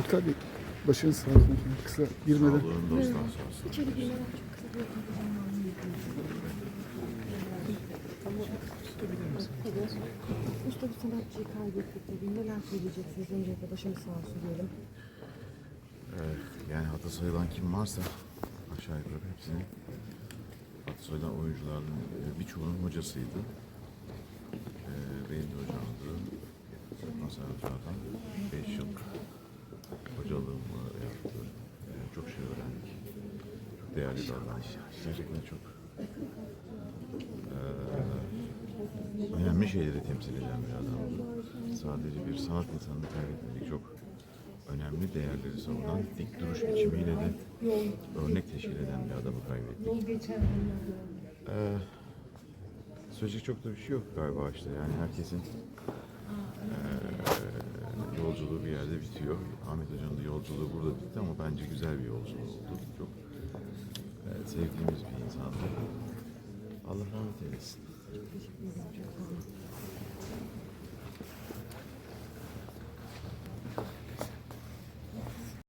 Oktay Bey, başınız sağ olsun. Kısa girmeden. Sağlığın dostlar sağ olsun. İçeri girmeden çok kısa bir. Usta bir sanatçıyı kaybettik tabii. Neler söyleyeceksiniz? Öncelikle başımız sağ olsun diyelim. Yani hatı sayılan kim varsa aşağı yukarı hepsinin hatı sayılan oyuncuların e, birçoğunun hocasıydı. Ee, benim de hocamdı. Masar Hoca'dan 5 yıl hocalığımı yaptı. Ee, çok şey öğrendik. Çok değerli adam. Gerçekten çok ee, önemli şeyleri temsil eden bir adamdı. Sadece bir sanat insanını kaybetmedik. Çok önemli değerleri savunan, dik duruş biçimiyle de örnek teşkil eden bir adamı kaybettik. Ee, söyleyecek çok da bir şey yok galiba işte yani herkesin yolculuğu bir yerde bitiyor. Ahmet Hoca'nın da yolculuğu burada bitti ama bence güzel bir yolculuğu oldu. Çok ee, sevdiğimiz bir insandı. Allah rahmet eylesin.